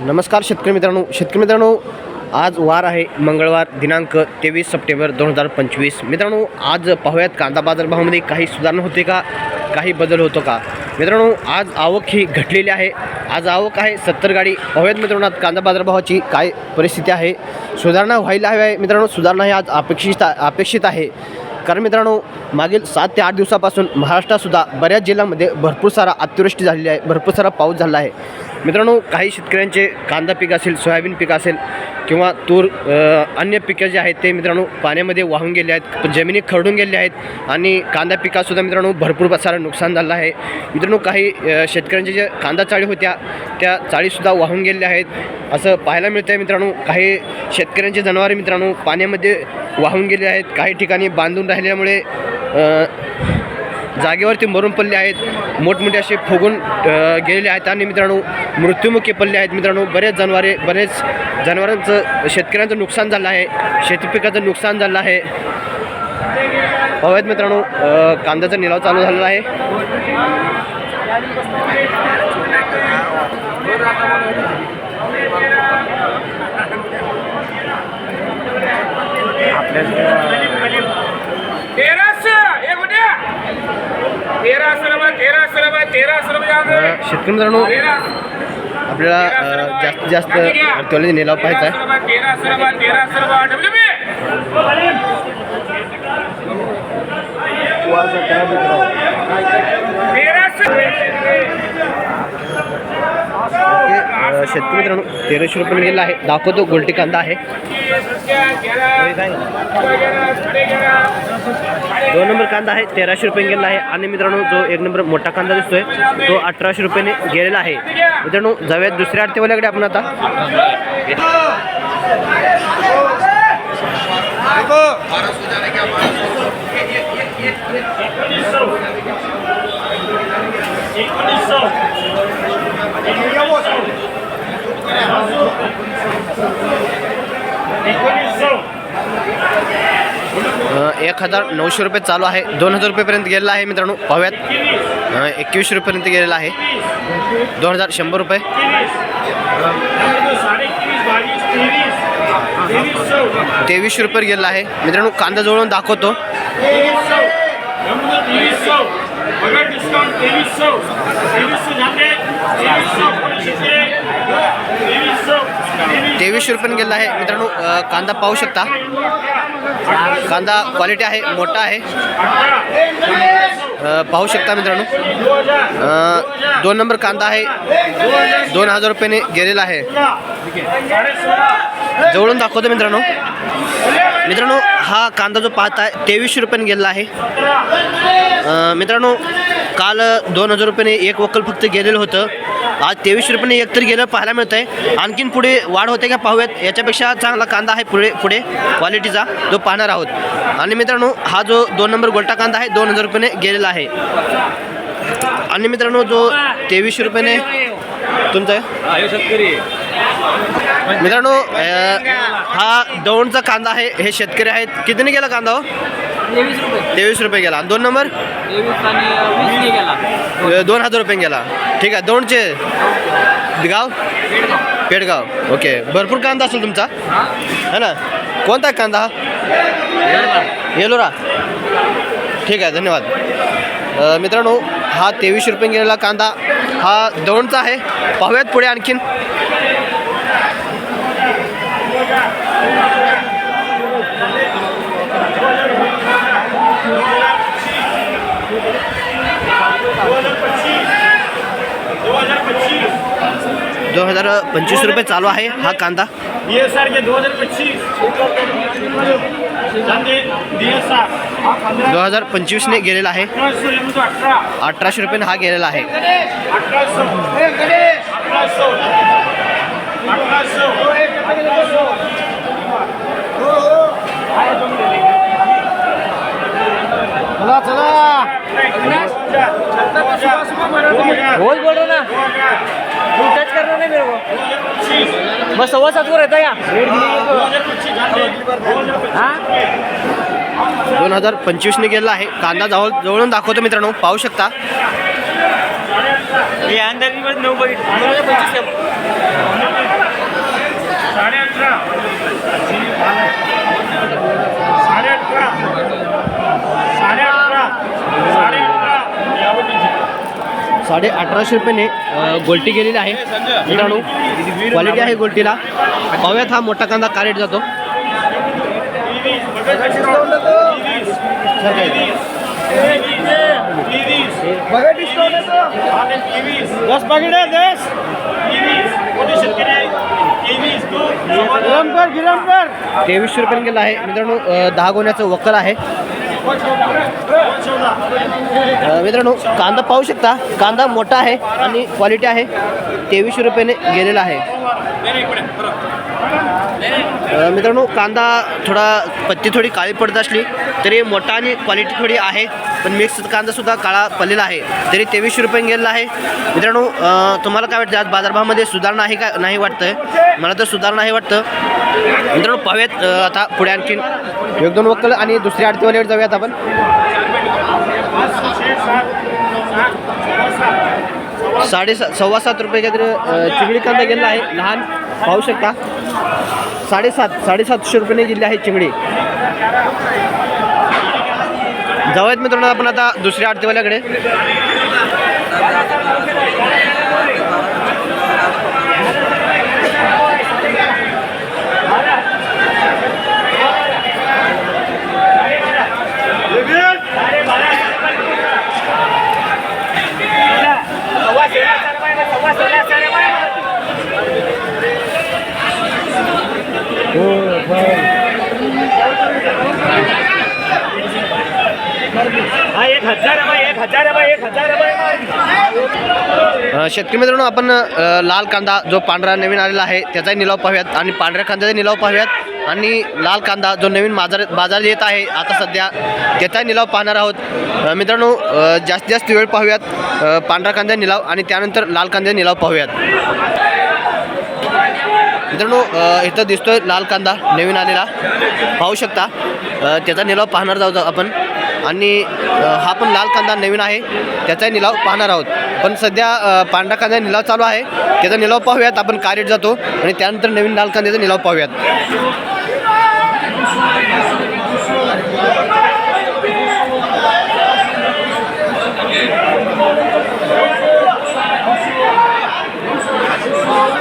नमस्कार शेतकरी मित्रांनो. शेतकरी मित्रांनो आज वार आहे मंगळवार दिनांक तेवीस सप्टेंबर दोन हजार पंचवीस. मित्रांनो आज पाहूयात कांदा बाजारभावामध्ये काही सुधारणा होते का? काही बदल होतो का? मित्रांनो आज आवक ही घटलेली आहे. आज आवक आहे सत्तर गाडी. पाहूयात मित्रांनो आज कांदा बाजारभावाची काय परिस्थिती आहे? सुधारणा व्हायला हवी आहे मित्रांनो. सुधारणा ही आज अपेक्षित अपेक्षित आहे. कारण मित्रांनो मागील सात ते आठ दिवसापासून महाराष्ट्रातसुद्धा बऱ्याच जिल्ह्यांमध्ये भरपूर सारा अतिवृष्टी झालेली आहे. भरपूर सारा पाऊस झाला आहे. मित्रांनो काही शेतकऱ्यांचे कांदा पीक असेल सोयाबीन पीक असेल किंवा तूर अन्य पिकं जे आहेत ते मित्रांनो पाण्यामध्ये वाहून गेले आहेत जमिनी खरडून गेले आहेत आणि कांदा पिकासुद्धा मित्रांनो भरपूर सारं नुकसान झालं आहे. मित्रांनो काही शेतकऱ्यांच्या ज्या कांदा चाळी होत्या त्या चाळीसुद्धा वाहून गेलेल्या आहेत. असं पाहायला मिळतं आहे मित्रांनो काही शेतकऱ्यांचे जनावरे मित्रांनो पाण्यामध्ये वाहून गेले आहेत. काही ठिकाणी बांधून राहिल्यामुळे जागेवरती मरून पडले आहेत. मोठमोठे असे फुगून गेलेले आहेत. आणि मित्रांनो मृत्युमुखी पडले आहेत. मित्रांनो बरेच जनावरे बरेच जनावरांचं शेतकऱ्यांचं नुकसान झालं आहे. शेती पिकाचं नुकसान झालं आहे. हवेत मित्रांनो कांद्याचा निलाव चालू झालेला आहे तेराशे हे कुठे तेराशे रुपये तेराशे रुपये तेराशे रुपये अ, आहे. शेतकरी मित्रांनो तेरा- आपल्याला जास्तीत जास्त अडचणी निलाव पाहायचा आहे. ओके शेतकरी मित्रांनो तेराशे रुपये गेला आहे. दाखवतो गोलटी कांदा आहे. दोन नंबर कांदा आहे तेराशे रुपये गेला आहे. आणि मित्रांनो जो एक नंबर मोठा कांदा दिसतोय तो अठराशे रुपयाने गेलेला आहे. मित्रांनो जाऊयात दुसऱ्या आरतीवाल्याकडे आपण आता. एक हजार नऊशे रुपये चालू आहे. दोन हजार रुपयेपर्यंत गेलेला आहे मित्रांनो. पाहूयात. एकवीसशे रुपयेपर्यंत गेलेला आहे. दोन हजार शंभर रुपये. तेवीसशे रुपये गेलेला आहे. मित्रांनो कांदा जवळून दाखवतो. तेवीसशे रुपयाने गेलेला आहे. मित्रांनो कांदा पाहू शकता. कांदा क्वालिटी आहे मोठा आहे. पाहू शकता मित्रांनो. दोन नंबर कांदा आहे. दोन हजार रुपयाने गेलेला आहे. जवळून दाखवतो मित्रांनो. मित्रांनो हा कांदा जो पाहताय तेवीसशे रुपयाने गेलेला आहे. मित्रांनो काल दोन हजार रुपयाने एक वक्कल फक्त गेलेलं होतं. आज तेवीसशे रुपयाने एक तर गेलं पाहायला मिळतं आहे आणखीन पुढे वाढ होते का पाहूयात. याच्यापेक्षा चांगला कांदा आहे पुढे पुढे क्वालिटीचा जो पाहणार आहोत. आणि मित्रांनो हा जो दोन नंबर गोल्टा कांदा आहे दोन हजार रुपयाने गेलेला आहे. आणि मित्रांनो जो तेवीसशे रुपयाने तुमचा? आहे मित्रांनो हा दौंडचा कांदा आहे हे शेतकरी आहेत. कितीने गेला कांदा हो? तेवीस रुपये. तेवीस गेला. दोन नंबर? तेवीस दोन हजार रुपये गेला. ठीक आहे दौंडचे? गाव? पेडगाव. ओके भरपूर कांदा असेल तुमचा. है ना? कोणता कांदा हा? येलोरा. ठीक आहे धन्यवाद. मित्रांनो हा तेवीसशे रुपये गेलेला कांदा हा दौंडचा आहे. पाहूयात पुढे आणखीन. दोन हजार पंचवीस रुपये चालू आहे हा कांदा. बी एस आर के दो हजार आर दोन हजार पंचवीसने गेलेला आहे. अठराशे रुपये रुपयाने हा गेलेला आहे. अठराशे. चला चला. रोज बोल रहा ना. तू टच करना नहीं मेरे को. बस सवा सात को रहता है? यहाँ दोन हजार पंचवीसने गेलेला आहे. कांदा जवळ जवळून दाखवतो मित्रांनो. पाहू शकता. ये अंदर भी बस नऊ पंचवीस. साडे अठरा. साडे अठरा साडे अठरा साडे अठरा साडे अठराशे रुपयाने गोल्टी गेलेली आहे. मित्रांनो क्वालिटी आहे गोल्टीला. पाहूयात हा मोठा कांदा का रेट जातो. दस पाकिट आहे दस कोणी शेतकरी तेवीसशे रुपयांनी गेला आहे. मित्रांनो दहा गोण्याचं वकल आहे. मित्रांनो कांदा पाहू शकता. कांदा मोठा आहे आणि क्वालिटी आहे. तेवीसशे रुपयाने गेलेला आहे. मित्रांनो कांदा थोडा पत्ती थोडी काळी पडत असली तरी मोठा आणि क्वालिटी थोडी आहे. पण मिक्स कांदासुद्धा काळा पडलेला आहे. तरी तेवीसशे रुपयाने गेलेला आहे. मित्रांनो तुम्हाला काय वाटतं? आज बाजारभावामध्ये सुधारणा आहे का? नाही वाटतं मला तर सुधारणा आहे वाटतं. मित्रांनो पाहूयात आता पुढे आणखीन एक दोन वक्कल आणि दुसऱ्या आडतीवाल्यावर जाऊयात आपण. साडे सव्वा सात रुपये काहीतरी चिंगडी कांदा गेलेला आहे. लहान पाहू शकता. साडेसात साडेसातशे रुपयाने गेली आहे चिंगडी. जाऊयात मित्रांनो आपण आता दुसऱ्या आडतीवाल्याकडे सव्वा सोळा हजार रुपये सव्वा सोळा हजार रुपये हा एक हजार रुपये एक हजार रुपये एक हजार रुपये अ, शेतकरी मित्रांनो आपण लाल कांदा जो पांढरा नवीन आलेला आहे त्याचाही निलाव पाहूयात. आणि पांढऱ्या कांद्याचा निलाव पाहूयात. आणि लाल कांदा जो नवीन बाजार बाजार येत आहे आता सध्या त्याचाही निलाव पाहणार आहोत. मित्रांनो जास्तीत जास्त वेळ पाहूयात. पांढरा कांदा निलाव आणि त्यानंतर लाल कांदा निलाव पाहूयात. मित्रांनो इथं दिसतोय लाल कांदा नवीन आलेला. पाहू शकता. त्याचा निलाव पाहणार जाऊ आपण. आणि हा पण लाल कांदा नवीन आहे. त्याचाही निलाव पाहणार आहोत. पण सध्या पांढरा कांदा निलाव चालू आहे. त्याचा निलाव पाहूयात. आपण काय रेट जातो आणि त्यानंतर नवीन लाल कांद्याचा निलाव पाहूयात.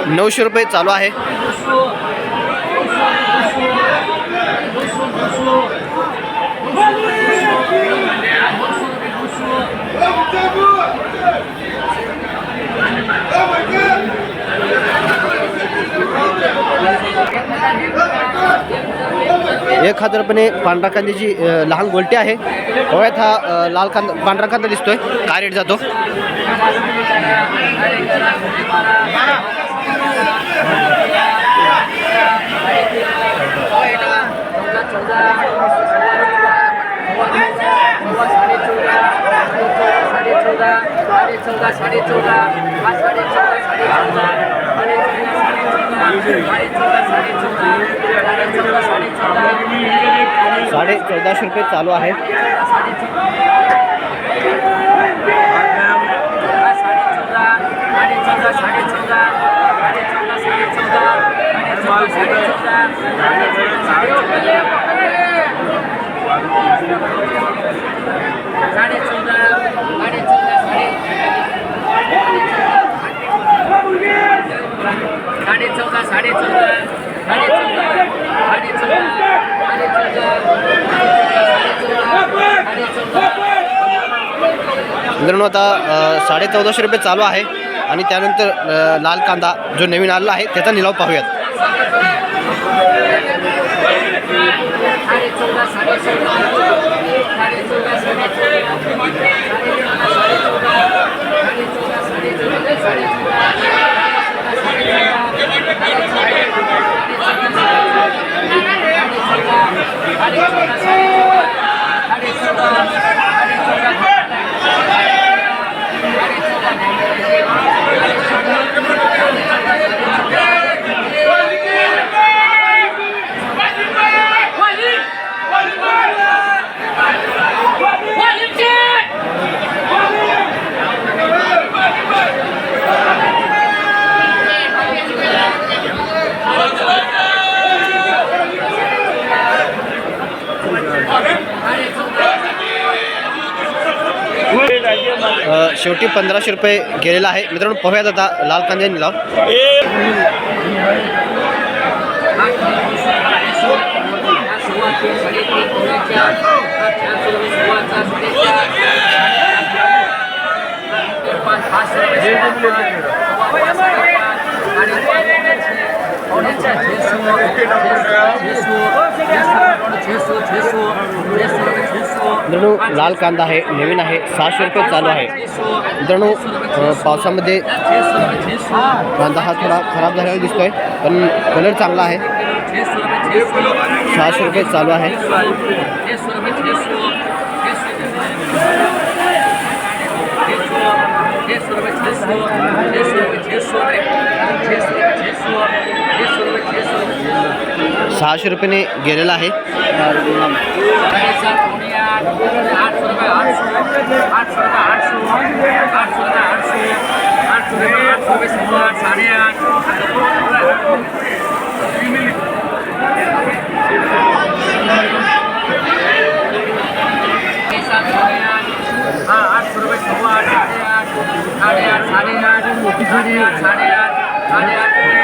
नऊशे रुपये चालू आहे. एक हजार रुपयाने पांढरा कांद्याची लहान गोलटी आहे गोव्यात हा लाल कांदा पांढरा कांदा दिसतोय काय रेट जातो साडे चौदा साडे चौदा साडे चौदा साडे चौदा साडे चौदा साडे चौदा साडे चौदाशे रुपये चालू आहे साडे चौदा साडे चौदा मित्रांनो आता साडे चौदाशे रुपये चालू आहे आणि त्यानंतर लाल कांदा जो नवीन आलेला आहे त्याचा निलाव पाहूयात. साडे शेवटी पंधराशे रुपये गेलेला आहे. मित्रांनो पाहूयात आता लाल कांदे निलाव मित्रांनो लाल कांदा आहे नवीन आहे सहाशे रुपये चालू आहे मित्रांनो पावसामध्ये कांदा हा थोडा खराब झालेला दिसतोय पण कलर चांगला आहे रुपये सहाशे रुपये चालू आहे छेसो रुपये रुपये छेसो. छेसो रुपये छेसो. रुपये छेसो. छेसो रुपये छेसो. सहाशे रुपयाने गेलेला आहे साडेसात आठ. आठशे रुपये आठशे. आठ रुपये आठशे. आठशे. रुपये सव्वा आठ, साडेआठ. साडेसात आठ. हा, रुपये आठ, साडेआठ. साडेआठ, साडेआठ.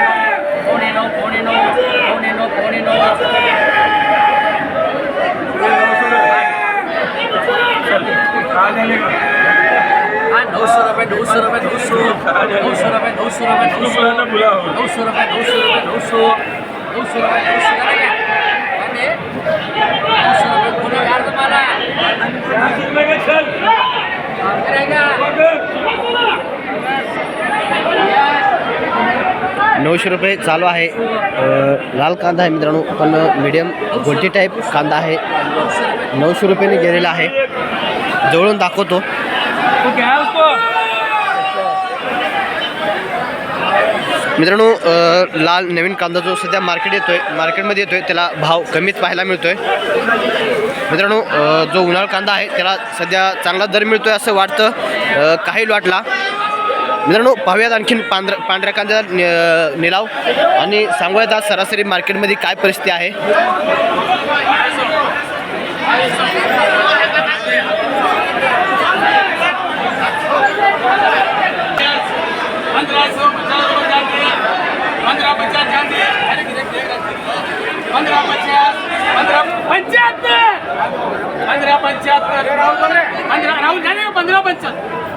साडेआठ, साडेआठ. साडेआठ, पावणे नऊ. पावणे नऊ, पावणे नऊ. पावणे नऊ, पावणे नऊ. हा, नऊशे रुपये नऊशे रुपये नऊशे नऊशे रुपये नऊशे रुपये नऊशे नऊशे रुपये नऊशे रुपये नऊशे नऊशे रुपये नऊशे करा क्या? काय ते? नऊशे रुपये कोणी यार तुम्हाला करायला नऊशे रुपये चालू आहे. लाल कांदा आहे मित्रांनो पण मीडियम गोटी टाईप कांदा आहे. नऊशे रुपयाने गेलेला आहे. जवळून दाखवतो. मित्रांनो लाल नवीन कांदा जो सध्या मार्केट येतोय मार्केटमध्ये येतोय त्याला भाव कमीच पाहायला मिळतोय. मित्रांनो जो उन्हाळ कांदा आहे त्याला सध्या चांगला दर मिळतोय असं वाटतं. काही लॉटला मित्रांनो पाहूयात आणखीन पांढर पांढऱ्या कांद्याचा नि- निलाव. आणि सांगूयात आज सरासरी मार्केटमध्ये काय परिस्थिती आहे? पंद्रह पंच्याहत्तर! पंधरा पंच्याहत्तर! राहुल झाले पंधरा पंच्याहत्तर?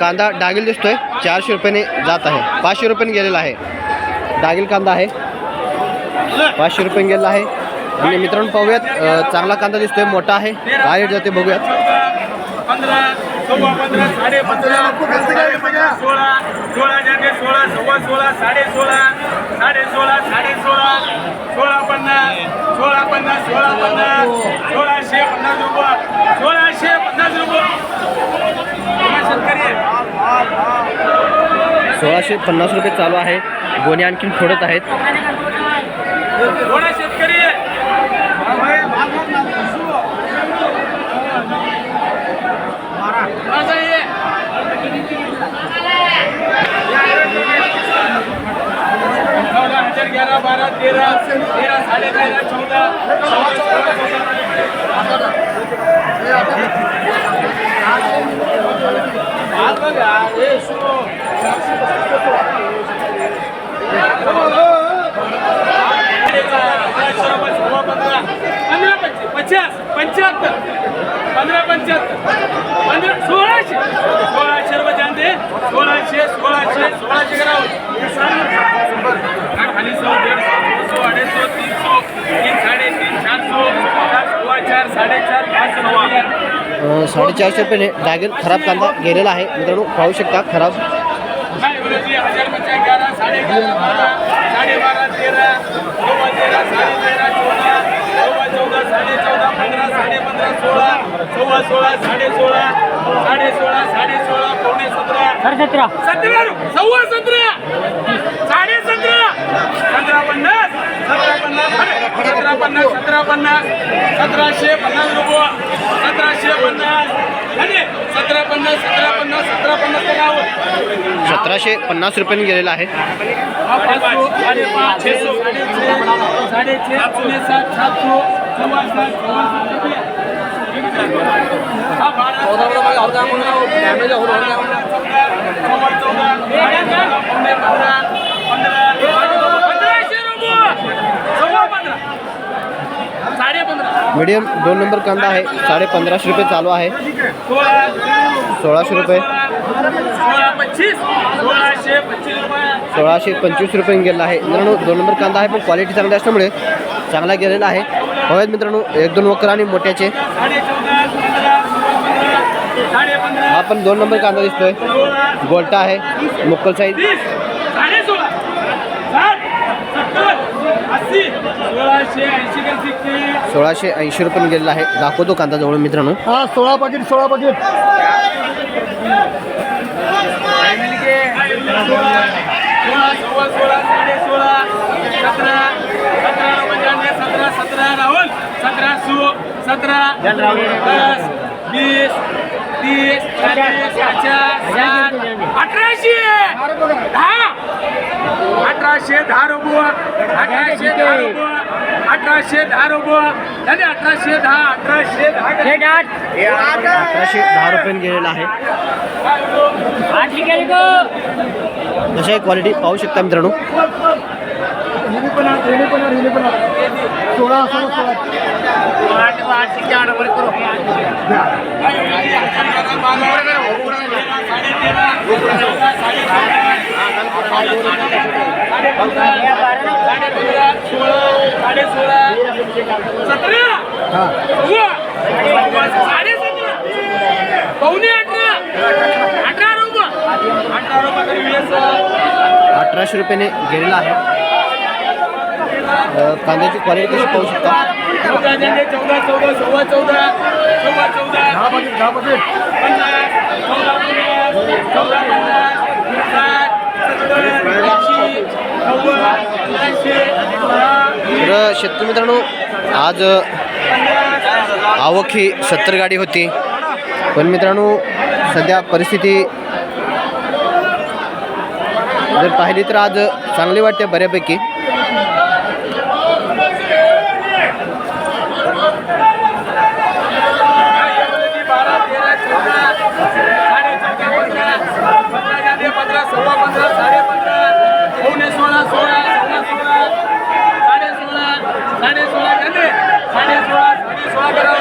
कांदा डागिल दिसतोय. चारशे रुपयाने जात आहे. पाचशे रुपयाने गेलेला आहे. डागिल कांदा आहे. पाचशे रुपयाने गेलेला आहे. आणि मित्रांनो पाहूयात चांगला कांदा दिसतोय. मोठा आहे. काय रेट जाते बघूयात. पंधरा सव्वा पंधरा साडे पंधरा सोळा सोळा जाते सोळा सव्वा सोळा साडे सोळा साडे सोळा साडे सोळा सोळा पन्नास सोळा पन्नास सोळा पन्नास सोळाशे पन्नास रुपये सोळाशे पन्नास रुपये. शेतकरी. सोळाशे पन्नास रुपये चालू आहे. गोणे आणखीन फोडत आहेत. थोडा शेतकरी आहे. असं आहे. चौदा हजार ग्यारह बारा तेरा तेरा साडे तेरा चौदा सवा सोळा, पचास पंच्याहत्तर. पंधरा पंच्याहत्तर. पंधरा सोळाशे. सोळाशे रुपये जानते सोळाशे सोळाशे सोळाशे करावं खाली सौ दीडशे दोनशे अडीचशे तीनशे तीन साडेतीन चारशे चार सव्वा चार साडेचार पाच सव्वा अ, साडेचारशे रुपयाने डागेल खराब कांदा गेलेला आहे. मित्रांनो पाहू शकता खराब. हजार साडे बारा साडे बारा तेरा तेरा साडे तेरा चौदा चौदा चौदा साडे चौदा पंधरा सोळा सव्वा सोळा साडे सोळा साडे सोळा साडे सोळा पावणे सतरा. साडे सतरा सतरा सव्वा सतरा. साडे सतरा. सतरा पन्नास सतरा पन्नास सतरा पन्नास सतरा पन्नास सतराशे पन्नास रुपये सतराशे पन्नास. आणि सतरा पन्नास सतरा पन्नास सतरा पन्नास नाव सतराशे पन्नास रुपयांनी गेलेला आहे. पाचशे साडेपाच पुणे सात सातशे सव्वा सात सव्वा सात मीडियम दोन नंबर कांदा आहे. साडे पंधराशे रुपये चालू आहे. सोळाशे रुपये. सोळाशे पंचवीस रुपये गेलेला आहे. दोन नंबर कांदा आहे पण क्वालिटी चांगली असल्यामुळे चांगला गेलेला आहे. पाहूयात मित्रांनो एक दोन वकर आणि मोठ्याचे. हा पण दोन नंबर कांदा दिसतोय. गोल्टा आहे मुक्कल साईज सोळाशे ऐंशी रुपये गेलेला आहे. दाखवतो कांदा जवळ मित्रांनो. हा सोळा पाकिट सोळा पाकिट. सोळा सोळा सोळा साडे सोळा सतरा सतरा राहुल सतरा सो सतरा दस वीस तीस चाळीस पचास साठ अठराशे! दहा! अठराशे दहा रुपये अठराशे दहा रुपये अठराशे दहा रुपये. झाले अठराशे दहा अठराशे दहा. अठराशे दहा रुपयाने गेलेला आहे. आहे क्वालिटी पाहू शकता मित्रांनो. पण आठ, पण साडे सोळा सतरा हा साडे सतरा पावणे अठरा अठरा रुपये अठरा रुपये वीस अठराशे रुपयाने गेलेला आहे. कांद्याची क्वालिटी कशी पाहू शकता? चौदा चौदा सव्वा चौदा सव्वा चौदा दहा दहा चौदा तर शेतकरी मित्रांनो आज आवक ही सत्तर गाडी होती. पण मित्रांनो सध्या परिस्थिती जर पाहिली तर आज चांगली वाटते बऱ्यापैकी बारा तेरा चौदा साडे चौदा पंधरा पंधरा झाले पंधरा सव्वा पंधरा साडे पंधरा पावणे सोळा सोळा सव्वा सोळा साडे सोळा साडे सोळा झाले साडे सोळा साडे सोळा करा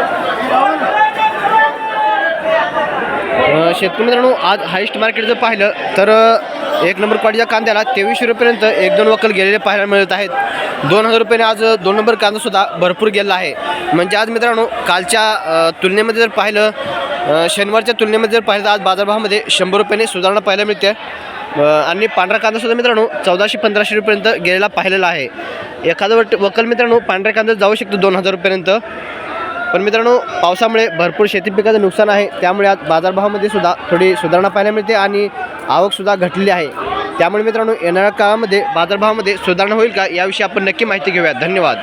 अ, शेतकरी मित्रांनो आज हायस्ट मार्केट जर पाहिलं तर एक नंबर क्वालिटीच्या कांद्याला तेवीसशे रुपयेपर्यंत एक दोन वकल गेलेले पाहायला मिळत आहेत. दोन हजार रुपयाने आज दोन नंबर कांदासुद्धा भरपूर गेला आहे. म्हणजे आज मित्रांनो कालच्या तुलनेमध्ये जर पाहिलं शनिवारच्या तुलनेमध्ये जर पाहिलं तर आज बाजारभावामध्ये शंभर रुपयाने सुधारणा पाहायला मिळते. आणि पांढरा कांदासुद्धा मित्रांनो चौदाशे पंधराशे रुपयेपर्यंत गेलेला पाहिलेला आहे. एखादं वट वकल मित्रांनो पांढऱ्या कांदा जाऊ शकतो दोन हजार रुपयेपर्यंत. पण मित्रांनो पावसामुळे भरपूर शेती पिकाचं नुकसान आहे. त्यामुळे आज बाजारभावामध्ये सुद्धा थोडी सुधारणा पाहायला मिळते आणि आवकसुद्धा घटलेली आहे. त्यामुळे मित्रांनो येणाऱ्या काळामध्ये बाजारभावामध्ये सुधारणा होईल का याविषयी आपण नक्की माहिती घेऊया धन्यवाद.